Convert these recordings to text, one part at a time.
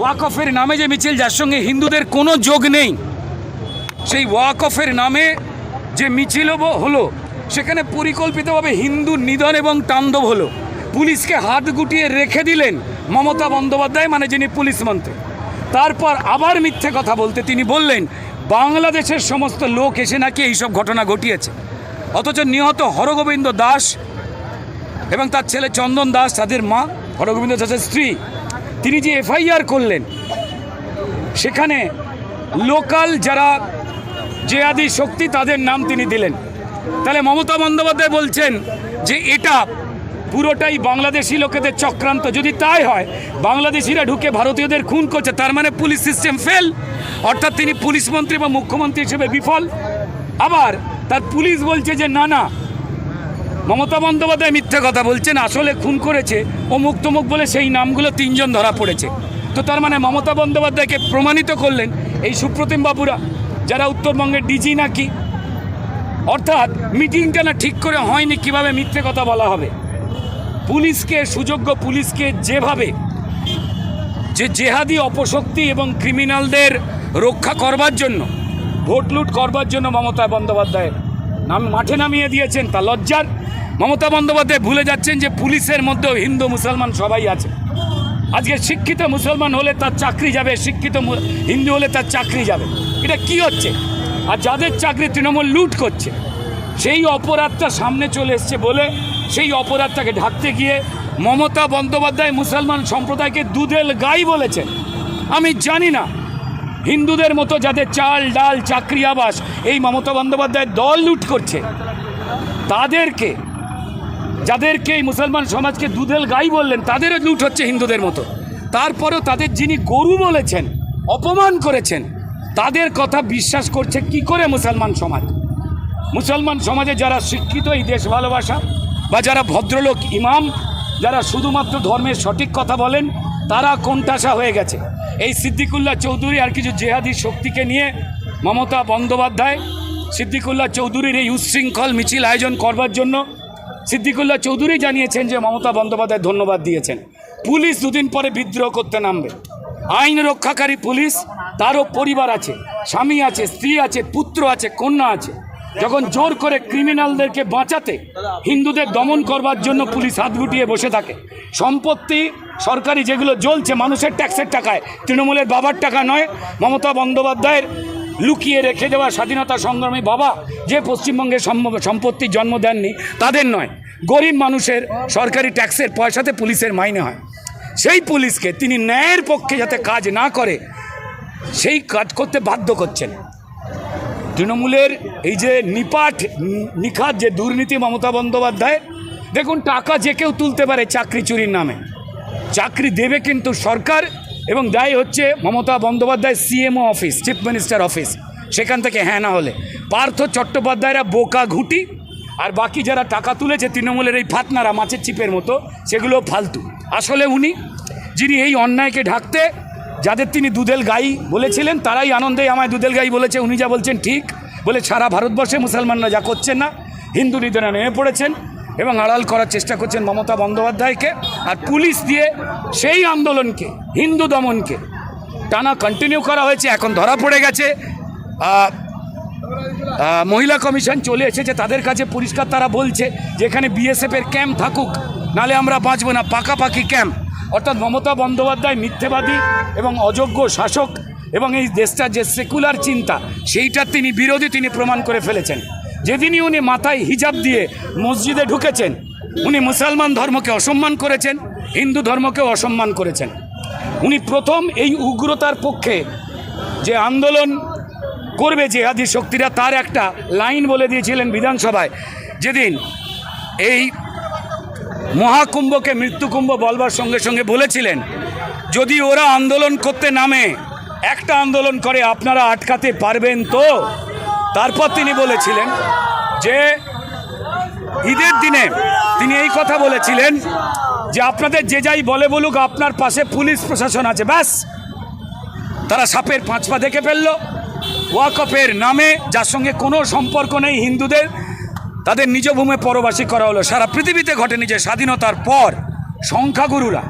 ওয়াকফের নামে যে মিছিল, যার সঙ্গে হিন্দুদের কোনো যোগ নেই, সেই ওয়াকফের নামে যে মিছিল হলো, সেখানে পরিকল্পিতভাবে হিন্দু নিধন এবং তাণ্ডব হলো। পুলিশকে হাত গুটিয়ে রেখে দিলেন মমতা বন্দ্যোপাধ্যায় মানে যিনি পুলিশ মন্ত্রী। তারপর আবার মিথ্যে কথা বলতে তিনি বললেন, বাংলাদেশের সমস্ত লোক এসে নাকি এইসব ঘটনা ঘটিয়েছে। অথচ নিহত হরগোবিন্দ দাস এবং তার ছেলে চন্দন দাস, তাদের মা হরগোবিন্দ দাসের স্ত্রী তিনি যে এফআইআর করলেন, সেখানে লোকাল যারা জেহাদি শক্তি তাদের নাম তিনি দিলেন। তাহলে মমতা বন্দ্যোপাধ্যায় বলছেন যে এটা পুরোটাই বাংলাদেশি লোকেদের চক্রান্ত। যদি তাই হয়, বাংলাদেশিরা ঢুকে ভারতীয়দের খুন করছে, তার মানে পুলিশ সিস্টেম ফেল। অর্থাৎ তিনি পুলিশ মন্ত্রী বা মুখ্যমন্ত্রী হিসেবে বিফল। আবার তার পুলিশ বলছে যে, না না মমতা বন্দ্যোপাধ্যায় মিথ্যে কথা বলছেন, আসলে খুন করেছে, অমুক তমুক বলে সেই নামগুলো তিনজন ধরা পড়েছে। তো তার মানে মমতা বন্দ্যোপাধ্যায়কে প্রমাণিত করলেন এই সুপ্রতিম বাবুরা, যারা উত্তরবঙ্গের ডিজি নাকি। অর্থাৎ মিটিংটা না ঠিক করে হয়নি, কীভাবে মিথ্যে কথা বলা হবে? পুলিশকে, সুযোগ্য পুলিশকে যেভাবে যে জেহাদি অপশক্তি এবং ক্রিমিনালদের রক্ষা করবার জন্য, ভোট লুট করবার জন্য মমতা বন্দ্যোপাধ্যায় নাম মাঠে নামিয়ে দিয়েছেন, তা লজ্জার। মমতা বন্দ্যোপাধ্যায় ভুলে যাচ্ছেন যে পুলিশের মধ্যেও হিন্দু মুসলমান সবাই আছে। আজকে শিক্ষিত মুসলমান হলে তার চাকরি যাবে, শিক্ষিত হিন্দু হলে তার চাকরি যাবে। এটা কি হচ্ছে? আর যাদের চাকরি তৃণমূল লুট করছে, সেই অপরাধটা সামনে চলে এসছে বলে সেই অপরাধটাকে ঢাকতে গিয়ে মমতা বন্দ্যোপাধ্যায় মুসলমান সম্প্রদায়কে দুধেল গাই বলেছেন। আমি জানি না হিন্দুদের মতো যাদের চাল, ডাল, চাকরি, আবাস, এই মমতা বন্দ্যোপাধ্যায় দল লুট করছে, তাদেরকে, যাদেরকে এই মুসলমান সমাজকে দুধেল গাই বললেন, তাদেরও লুট হচ্ছে হিন্দুদের মতো। তারপরেও তাদের যিনি গরু বলেছেন, অপমান করেছেন, তাদের কথা বিশ্বাস করছে কি করে মুসলমান সমাজ? মুসলমান সমাজে যারা শিক্ষিত এই দেশ ভালোবাসা, বা যারা ভদ্রলোক ইমাম, যারা শুধুমাত্র ধর্মের সঠিক কথা বলেন, তারা কোণঠাসা হয়ে গেছে। এই সিদ্দিকুল্লাহ চৌধুরী আর কিছু জেহাদি শক্তিকে নিয়ে মমতা বন্দ্যোপাধ্যায়, সিদ্দিকুল্লাহ চৌধুরীর এই উচ্ছৃঙ্খল মিছিল আয়োজন করবার জন্য সিদ্দিকুল্লাহ চৌধুরী জানিয়েছেন যে মমতা বন্দ্যোপাধ্যায় ধন্যবাদ দিয়েছেন। পুলিশ দুদিন পরে বিদ্রোহ করতে নামবে। আইন রক্ষাকারী পুলিশ, তারও পরিবার আছে, স্বামী আছে, স্ত্রী আছে, পুত্র আছে, কন্যা আছে। যখন জোর করে ক্রিমিনালদেরকে বাঁচাতে হিন্দুদের দমন করবার জন্য পুলিশ হাত গুটিয়ে বসে থাকে। সম্পত্তি সরকারি যেগুলো জ্বলছে মানুষের ট্যাক্সের টাকায়, তৃণমূলের বাবার টাকা নয়, মমতা বন্দ্যোপাধ্যায়ের লুকিয়ে রেখে দেওয়া স্বাধীনতা সংগ্রামী বাবা যে পশ্চিমবঙ্গের সম্পত্তির জন্ম দেননি, তাদের নয়। গরিব মানুষের সরকারি ট্যাক্সের পয়সাতে পুলিশের মাইনে হয়। সেই পুলিশকে তিনি ন্যায়ের পক্ষে যাতে কাজ না করে, সেই কাজ করতে বাধ্য করছেন। তৃণমূলের এই যে নিপাট, নিখাত যে দুর্নীতি মমতা বন্দ্যোপাধ্যায় দেখুন টাকা যে কেউ তুলতে পারে চাকরি চুরির নামে। চাকরি দেবে কিন্তু সরকার এবং দায় হচ্ছে Mamata Bandyopadhyay CMO office chief minister office. সেখান থেকে হ্যাঁ না হলে। পার্থ চট্টোপাধ্যায়রা বোকা ঘুটি, আর বাকি যারা টাকা তুলেছে তৃণমূলের এই ফাতনারা মাছের চিপের মতো, সেগুলো ফালতু। আসলে উনি, যিনি এই অন্যায়কে ঢাকতে, যাদের তিনি দুধেল গাই বলেছিলেন, তারাই আনন্দে আমায় দুধেল গাই বলেছে, উনি যা বলছেন ঠিক। বলে সারা ভারতবর্ষে মুসলমানরা যা করছেন না, হিন্দু নিধনে নেমে পড়েছেন। এবং আড়াল করার চেষ্টা করছেন মমতা বন্দ্যোপাধ্যায়কে আর পুলিশ দিয়ে সেই আন্দোলনকে, হিন্দু দমনকে। টানা কন্টিনিউ করা হয়েছে, এখন ধরা পড়ে গেছে। মহিলা কমিশন চলে এসেছে, তাদের কাছে পরিষ্কার তারা বলছে যে এখানে বিএসএফের ক্যাম্প থাকুক, নালে আমরা বাঁচবো না, পাকাপাকি ক্যাম্প। অর্থাৎ মমতা বন্দ্যোপাধ্যায় মিথ্যেবাদী এবং অযোগ্য শাসক এবং এই দেশটার যে সেকুলার চিন্তা, সেইটার তিনি বিরোধী তিনি প্রমাণ করে ফেলেছেন। যেদিনই উনি মাথায় হিজাব দিয়ে মসজিদে ঢুকেছেন, উনি মুসলমান ধর্মকে অসম্মান করেছেন, হিন্দু ধর্মকে অসম্মান করেছেন। উনি প্রথম এই উগ্রতার পক্ষে যে আন্দোলন করবে জেহাদি শক্তিরা, তার একটা লাইন বলে দিয়েছিলেন বিধানসভায়, যেদিন এই মহাকুম্ভকে মৃত্যুকুম্ভ বলবার সঙ্গে সঙ্গে বলেছিলেন, যদি ওরা আন্দোলন করতে নামে, একটা আন্দোলন করে আপনারা আটকাতে পারবেন তো? তারপর তিনি বলেছিলেন যে, ঈদের দিনে তিনি এই কথা বলেছিলেন যে, আপনাদের যে যাই বলে বলুক, আপনার পাশে পুলিশ প্রশাসন আছে, ব্যাস। তারা সাপের পাঁচ পা দেখে ফেলল। ওয়াকফের নামে, যার সঙ্গে কোনো সম্পর্ক নেই হিন্দুদের, তাদের নিজ ভূমে পরবাসী করা হলো। সারা পৃথিবীতে ঘটেনি যে, স্বাধীনতার পর সংখ্যাগুরুরা,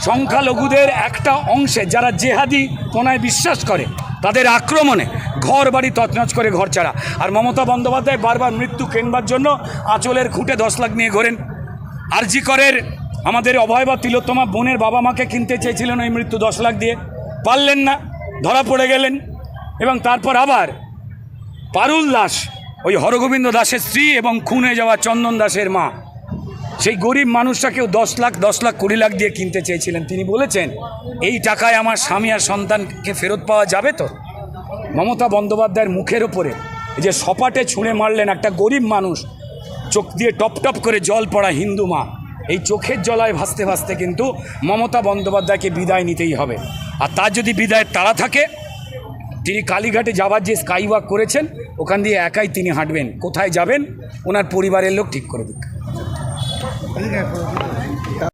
সংখ্যালঘুদের একটা অংশে, যারা জেহাদি কোনায় বিশ্বাস করে তাদের আক্রমণে ঘর বাড়ি তছনছ করে ঘর ছাড়া। আর মমতা বন্দ্যোপাধ্যায় বারবার মৃত্যু কেনবার জন্য আঁচলের খুঁটে দশ লাখ নিয়ে ঘোরেন। আরজি করের আমাদের অভয় বা তিলোত্তমা বোনের বাবা মাকে কিনতে চেয়েছিলেন ওই মৃত্যু দশ লাখ দিয়ে। পারলেন না, ধরা পড়ে গেলেন। এবং তারপর আবার পারুল দাস, ওই হরগোবিন্দ দাসের স্ত্রী এবং খুনে যাওয়া চন্দন দাসের মা। সেই গরিব মানুষটাকেও দশ লাখ দশ লাখ, কুড়ি লাখ দিয়ে কিনতে চেয়েছিলেন। তিনি বলেছেন, এই টাকায় আমার স্বামী আর সন্তানকে ফেরত পাওয়া যাবে তো? মমতা বন্দ্যোপাধ্যায়ের মুখের ওপরে যে সপাটে ছুঁড়ে মারলেন একটা গরিব মানুষ, চোখ দিয়ে টপ টপ করে জল পড়া হিন্দু মা, এই চোখের জলায় ভাসতে ভাসতে কিন্তু মমতা বন্দ্যোপাধ্যায়কে বিদায় নিতেই হবে। আর তার যদি বিদায় তাড়া থাকে, তিনি কালীঘাটে যাবার যে স্কাই ওয়াক করেছেন, ওখান দিয়ে একাই তিনি হাঁটবেন। কোথায় যাবেন? ওনার পরিবারের লোক ঠিক করে দিক। ঠিক আছে